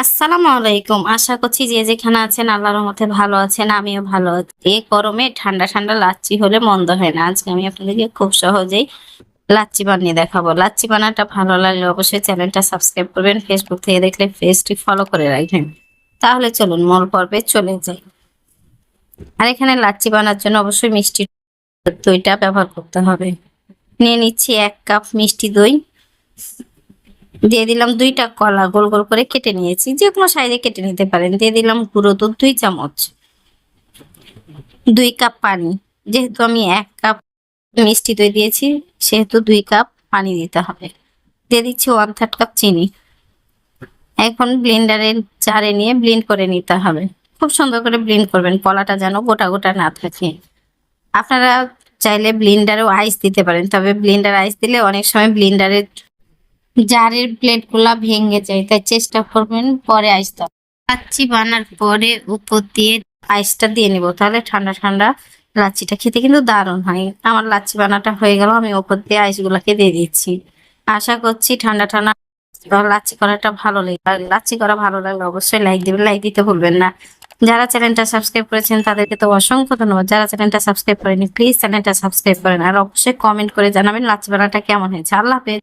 আসসালামু আলাইকুম। আশা করছি যে যেখানে আছেন আল্লাহর রহমতে ভালো আছেন, আমিও ভালো এই গরমে ঠান্ডা ঠান্ডা লাচ্ছি হলে মন্দ হয় না। আজকে আমি আপনাদেরকে খুব সহজেই লাচ্ছি বানিয়ে দেখাবো। লাচ্ছি বানাটা ভালো লাগলে অবশ্যই চ্যানেলটা সাবস্ক্রাইব করবেন ফেসবুক থেকে দেখলে পেজটি ফলো করে রাখবেন। তাহলে চলুন মূল পর্বে চলে যাই। আর এখানে লাচ্ছি বানার জন্য অবশ্যই মিষ্টি দইটা ব্যবহার করতে হবে। নিয়ে নিচ্ছি এক কাপ মিষ্টি দই। দিয়ে দিলাম দুইটা কলা গোল গোল করে কেটে নিয়েছি। যে কোনো সাইজে কেটে নিতে পারেন। দিয়ে দিলাম গুঁড়ো দুধ, দুই চামচ। দুই কাপ পানি। যেহেতু আমি এক কাপ মিষ্টি দই দিয়েছি, সেহেতু দুই কাপ পানি দিতে হবে। দিয়ে দিচ্ছি ওয়ান থার্ড কাপ চিনি। এখন ব্লেন্ডারের চারে নিয়ে ব্লেন্ড করে নিতে হবে। খুব সুন্দর করে ব্লেন্ড করবেন, কলাটা যেন গোটা গোটা না থাকে। আপনারা চাইলে ব্লেন্ডারেও আইস দিতে পারেন, তবে ব্লেন্ডার আইস দিলে অনেক সময় ব্লেন্ডারের জারের প্লেটগুলা ভেঙে যায়, তাই চেষ্টা করবেন পরে আইস দাও লাচ্ছি বানার পরে উপর দিয়ে আইসটা দিয়ে নিব, তাহলে ঠান্ডা ঠান্ডা লাচ্ছিটা খেতে কিন্তু দারুণ হয়। আমার লাচ্ছি বানাটা হয়ে গেল, আমি উপর দিয়ে আইসগুলাকে দিয়ে দিচ্ছি। আশা করছি ঠান্ডা ঠান্ডা লাচ্ছি করাটা ভালো লাগে, লাচ্ছি করা ভালো লাগলে অবশ্যই লাইক দিবেন, লাইক দিতে ভুলবেন না। যারা চ্যানেলটা সাবস্ক্রাইব করেছেন, তাদেরকে তো অসংখ্য ধন্যবাদ। যারা চ্যানেলটা সাবস্ক্রাইব করেনি প্লিজ চ্যানেলটা সাবস্ক্রাইব করেন, আর অবশ্যই কমেন্ট করে জানাবেন লাচ্ছি বানাটা কেমন হয়েছে। আল্লাহ হাফেজ।